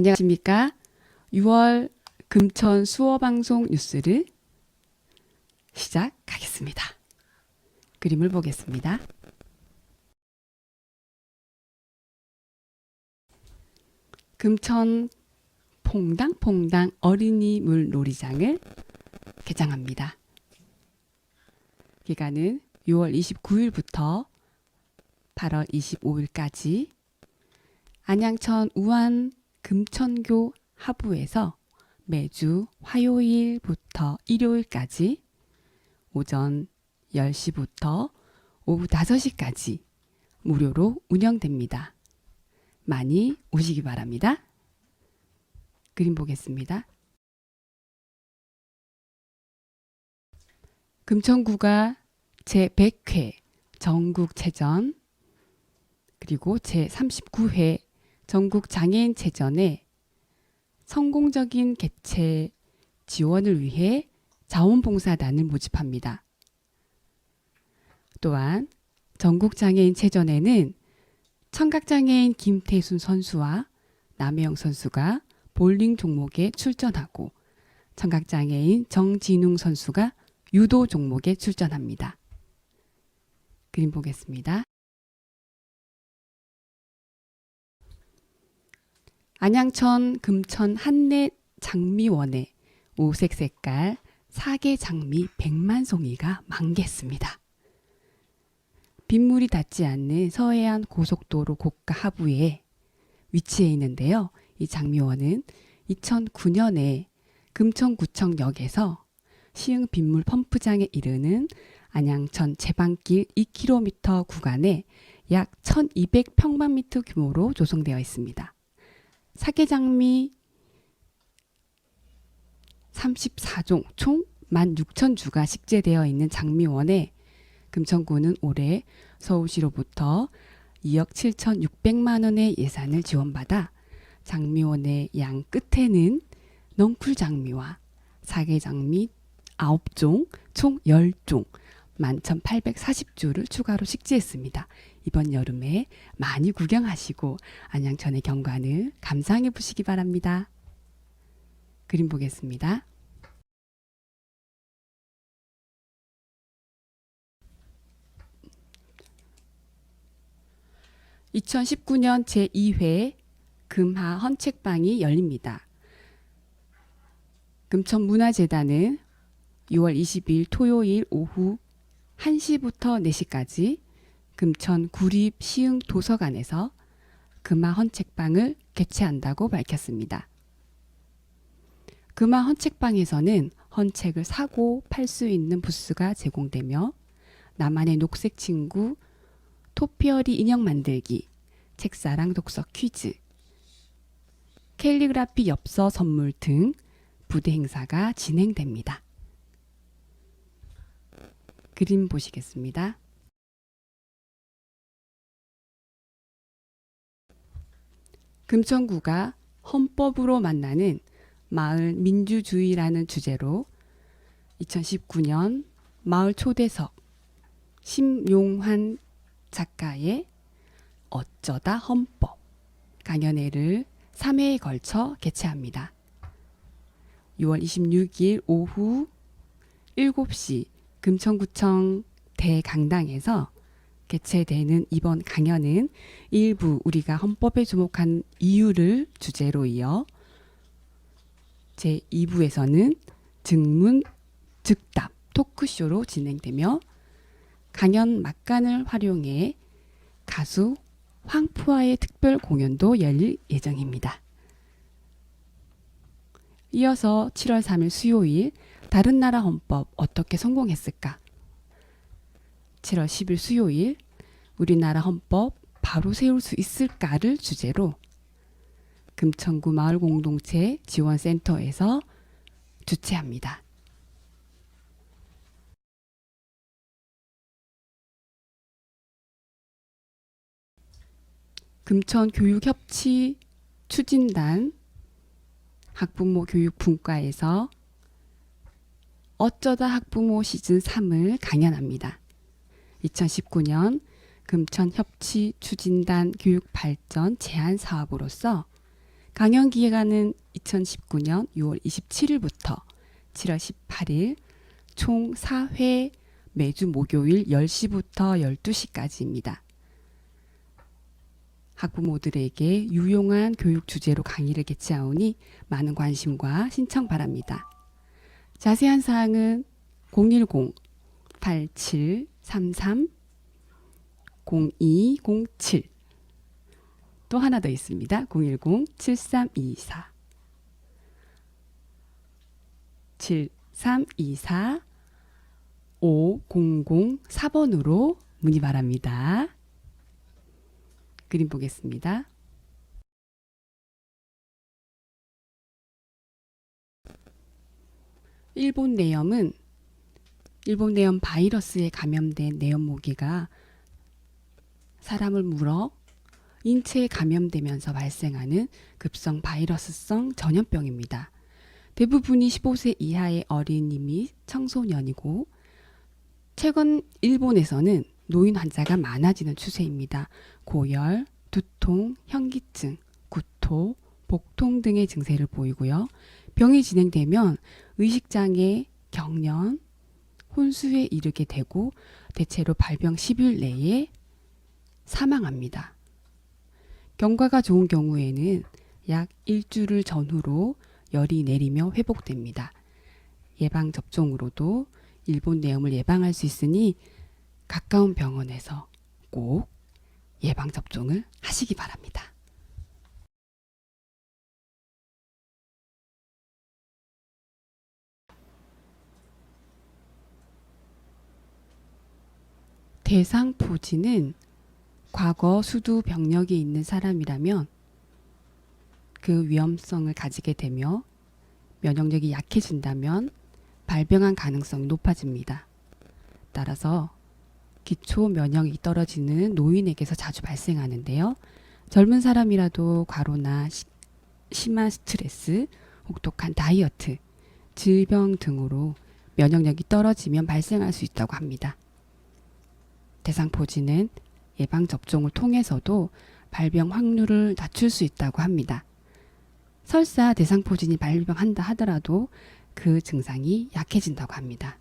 안녕하십니까. 6월 금천 수어방송 뉴스를 시작하겠습니다. 그림을 보겠습니다. 금천 퐁당퐁당 어린이 물 놀이장을 개장합니다. 기간은 6월 29일부터 8월 25일까지 안양천 우안 금천교 하부에서 매주 화요일부터 일요일까지 오전 10시부터 오후 5시까지 무료로 운영됩니다. 많이 오시기 바랍니다. 그림 보겠습니다. 금천구가 제100회 전국체전 그리고 제39회 전국 장애인 체전의 성공적인 개최 지원을 위해 자원봉사단을 모집합니다. 또한 전국 장애인 체전에는 청각장애인 김태순 선수와 남혜영 선수가 볼링 종목에 출전하고 청각장애인 정진웅 선수가 유도 종목에 출전합니다. 그림 보겠습니다. 안양천 금천 한내 장미원에 오색 색깔 사계 장미 100만 송이가 만개했습니다. 빗물이 닿지 않는 서해안 고속도로 고가 하부에 위치해 있는데요. 이 장미원은 2009년에 금천구청역에서 시흥 빗물 펌프장에 이르는 안양천 제방길 2km 구간에 약 1200평방미터 규모로 조성되어 있습니다. 사계장미 34종 총 16,000주가 식재되어 있는 장미원에 금천구는 올해 서울시로부터 2억 7,600만 원의 예산을 지원받아 장미원의 양 끝에는 넝쿨 장미와 사계 장미 9종 총 10종 11,840주를 추가로 식재했습니다. 이번 여름에 많이 구경하시고 안양천의 경관을 감상해 보시기 바랍니다. 그림 보겠습니다. (2019년) 제2회 금하 헌책방이 열립니다. 금천문화재단은 6월 20일 토요일 오후 1시부터 4시까지 금천 구립 시흥 도서관에서 금화 헌책방을 개최한다고 밝혔습니다. 금화 헌책방에서는 헌책을 사고 팔 수 있는 부스가 제공되며 나만의 녹색 친구 토피어리 인형 만들기, 책사랑 독서 퀴즈, 캘리그라피 엽서 선물 등 부대 행사가 진행됩니다. 그림 보시겠습니다. 금천구가 헌법으로 만나는 마을 민주주의라는 주제로 2019년 마을 초대석 심용환 작가의 어쩌다 헌법 강연회를 3회에 걸쳐 개최합니다. 6월 26일 오후 7시 금천구청 대강당에서 개최되는 이번 강연은 일부 우리가 헌법에 주목한 이유를 주제로 이어 제2부에서는 증문, 즉답, 토크쇼로 진행되며 강연 막간을 활용해 가수 황푸아의 특별 공연도 열릴 예정입니다. 이어서 7월 3일 수요일 다른 나라 헌법 어떻게 성공했을까? 7월 10일 수요일 우리나라 헌법 바로 세울 수 있을까를 주제로 금천구 마을 공동체 지원센터에서 주최합니다. 금천 교육협치 추진단 학부모 교육 분과에서 어쩌다 학부모 시즌 3을 강연합니다. 2019년 금천 협치 추진단 교육 발전 제안 사업으로서 강연 기간은 2019년 6월 27일부터 7월 18일 총 4회 매주 목요일 10시부터 12시까지입니다. 학부모들에게 유용한 교육 주제로 강의를 개최하오니 많은 관심과 신청 바랍니다. 자세한 사항은 010-8733-0207 또 하나 더 있습니다. 010-7324 7324 5004번으로 문의 바랍니다. 그림 보겠습니다. 일본 내염은 일본 내염 바이러스에 감염된 내염 모기가 사람을 물어 인체에 감염되면서 발생하는 급성 바이러스성 전염병입니다. 대부분이 15세 이하의 어린이 및 청소년이고 최근 일본에서는 노인 환자가 많아지는 추세입니다. 고열, 두통, 현기증, 구토, 복통 등의 증세를 보이고요. 병이 진행되면 의식장애, 경련, 혼수에 이르게 되고 대체로 발병 10일 내에 사망합니다. 경과가 좋은 경우에는 약 일주를 전후로 열이 내리며 회복됩니다. 예방 접종으로도 일본 내염을 예방할 수 있으니 가까운 병원에서 꼭 예방 접종을 하시기 바랍니다. 대상 포진은 과거 수두 병력이 있는 사람이라면 그 위험성을 가지게 되며 면역력이 약해진다면 발병한 가능성이 높아집니다. 따라서 기초 면역이 떨어지는 노인에게서 자주 발생하는데요. 젊은 사람이라도 과로나 시, 심한 스트레스, 혹독한 다이어트, 질병 등으로 면역력이 떨어지면 발생할 수 있다고 합니다. 대상포진은 예방 접종을 통해서도 발병 확률을 낮출 수 있다고 합니다. 설사 대상포진이 발병한다 하더라도 그 증상이 약해진다고 합니다.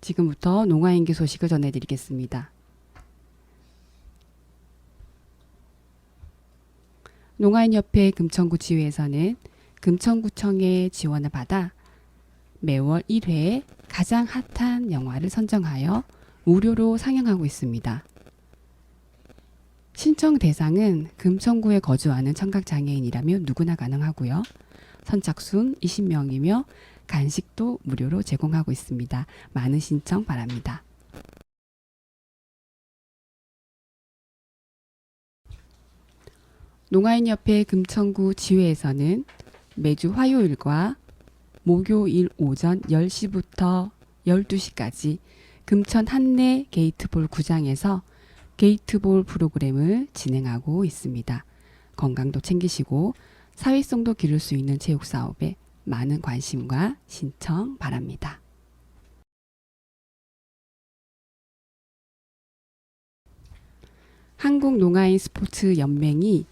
지금부터 농아인기 소식을 전해드리겠습니다. 농아인협회 금천구 지회에서는 금천구청의 지원을 받아 매월 1회 가장 핫한 영화를 선정하여 무료로 상영하고 있습니다. 신청 대상은 금천구에 거주하는 청각장애인이라면 누구나 가능하고요. 선착순 20명이며 간식도 무료로 제공하고 있습니다. 많은 신청 바랍니다. 농아인협회 금천구 지회에서는 매주 화요일과 목요일 오전 10시부터 12시까지 금천 한내 게이트볼 구장에서 게이트볼 프로그램을 진행하고 있습니다. 건강도 챙기시고 사회성도 기를 수 있는 체육 사업에 많은 관심과 신청 바랍니다. 한국농아인 스포츠 연맹이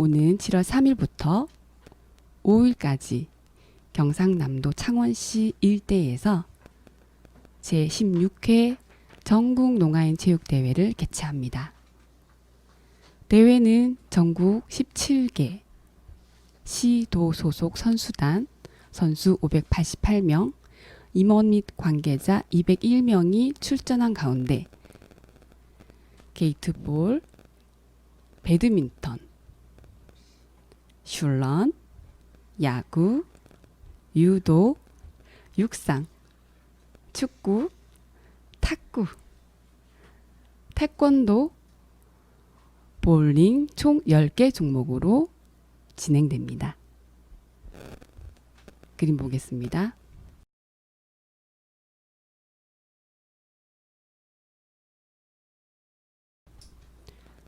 오는 7월 3일부터 5일까지 경상남도 창원시 일대에서 제16회 전국 농아인 체육대회를 개최합니다. 대회는 전국 17개 시도 소속 선수단 선수 588명, 임원 및 관계자 201명이 출전한 가운데 게이트볼, 배드민턴, 슐런, 야구, 유도, 육상, 축구, 탁구, 태권도, 볼링 총 10개 종목으로 진행됩니다. 그림 보겠습니다.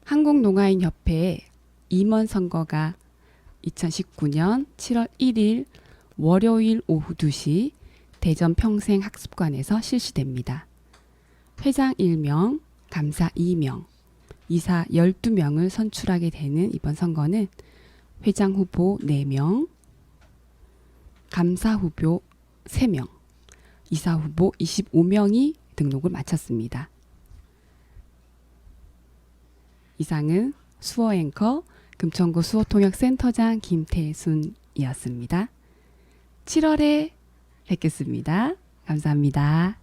한국농아인협회 임원 선거가 2019년 7월 1일 월요일 오후 2시 대전 평생학습관에서 실시됩니다. 회장 1명, 감사 2명, 이사 12명을 선출하게 되는 이번 선거는 회장 후보 4명, 감사 후보 3명, 이사 후보 25명이 등록을 마쳤습니다. 이상은 수어 앵커 금천구 수어통역센터장 김태순이었습니다. 7월에 뵙겠습니다. 감사합니다.